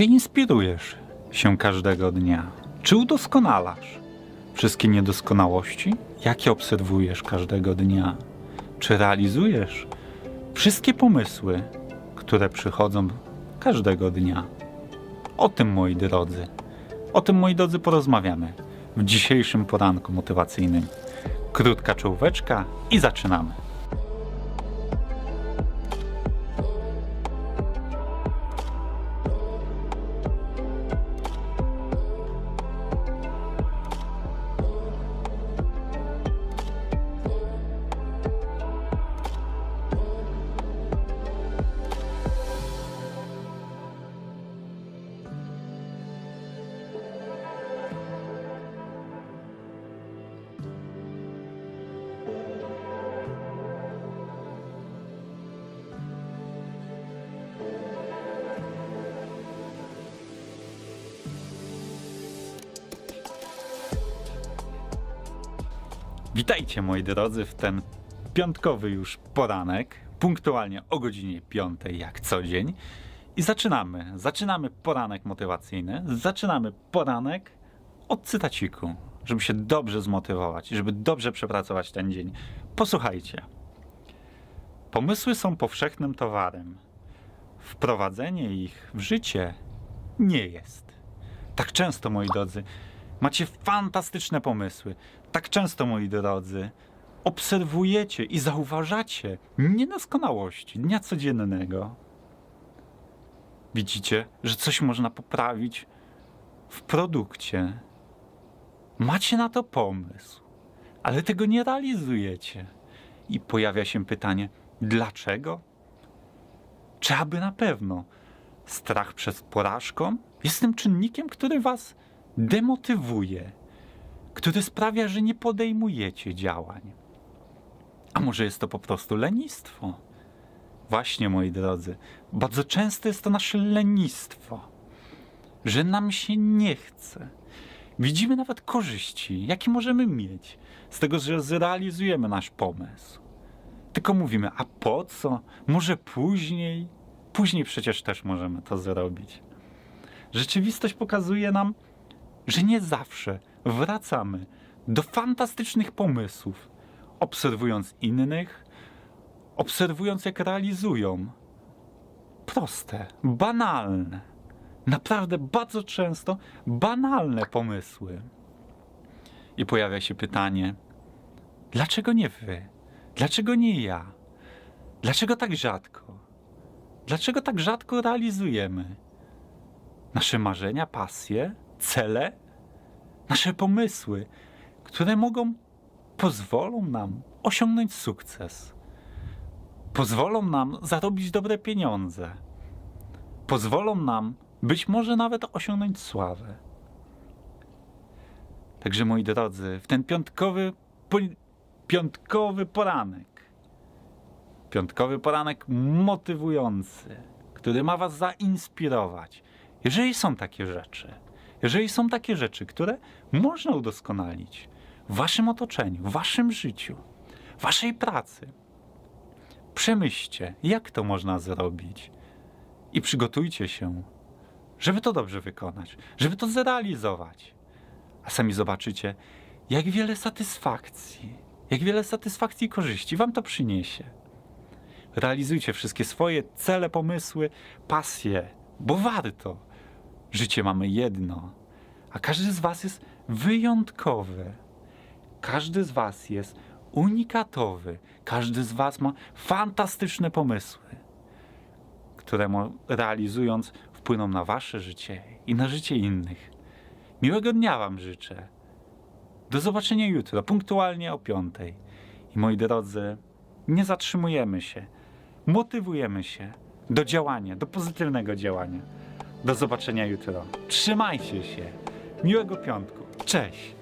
Czy inspirujesz się każdego dnia? Czy udoskonalasz wszystkie niedoskonałości, jakie obserwujesz każdego dnia? Czy realizujesz wszystkie pomysły, które przychodzą każdego dnia? O tym, moi drodzy, o tym, moi drodzy, porozmawiamy w dzisiejszym poranku motywacyjnym. Krótka czołóweczka i zaczynamy. Witajcie moi drodzy w ten piątkowy już poranek, punktualnie o godzinie 5 jak co dzień. I zaczynamy, zaczynamy poranek motywacyjny, zaczynamy poranek od cytaciku, żeby się dobrze zmotywować, żeby dobrze przepracować ten dzień. Posłuchajcie. Pomysły są powszechnym towarem. Wprowadzenie ich w życie nie jest. Tak często, moi drodzy, macie fantastyczne pomysły. Tak często, moi drodzy, obserwujecie i zauważacie niedoskonałości dnia codziennego. Widzicie, że coś można poprawić w produkcie. Macie na to pomysł, ale tego nie realizujecie. I pojawia się pytanie, dlaczego? Czy aby na pewno strach przed porażką jest tym czynnikiem, który was demotywuje, który sprawia, że nie podejmujecie działań. A może jest to po prostu lenistwo? Właśnie, moi drodzy, bardzo często jest to nasze lenistwo, że nam się nie chce. Widzimy nawet korzyści, jakie możemy mieć z tego, że zrealizujemy nasz pomysł. Tylko mówimy, a po co? Może później? Później przecież też możemy to zrobić. Rzeczywistość pokazuje nam, że nie zawsze wracamy do fantastycznych pomysłów, obserwując innych, obserwując jak realizują. Proste, banalne, naprawdę bardzo często banalne pomysły. I pojawia się pytanie: dlaczego nie wy? Dlaczego nie ja? Dlaczego tak rzadko? Dlaczego tak rzadko realizujemy nasze marzenia, pasje, cele, nasze pomysły, które mogą, pozwolą nam osiągnąć sukces, pozwolą nam zarobić dobre pieniądze, pozwolą nam być może nawet osiągnąć sławę. Także moi drodzy, w ten piątkowy, piątkowy poranek, piątkowy poranek motywujący, który ma Was zainspirować, jeżeli są takie rzeczy, jeżeli są takie rzeczy, które można udoskonalić w Waszym otoczeniu, w Waszym życiu, Waszej pracy, przemyślcie, jak to można zrobić i przygotujcie się, żeby to dobrze wykonać, żeby to zrealizować. A sami zobaczycie, jak wiele satysfakcji, jak wiele satysfakcji i korzyści Wam to przyniesie. Realizujcie wszystkie swoje cele, pomysły, pasje, bo warto. Życie mamy jedno, a każdy z Was jest wyjątkowy. Każdy z Was jest unikatowy. Każdy z Was ma fantastyczne pomysły, które realizując wpłyną na Wasze życie i na życie innych. Miłego dnia Wam życzę. Do zobaczenia jutro, punktualnie o piątej. I moi drodzy, nie zatrzymujemy się, motywujemy się do działania, do pozytywnego działania. Do zobaczenia jutro. Trzymajcie się. Miłego piątku. Cześć.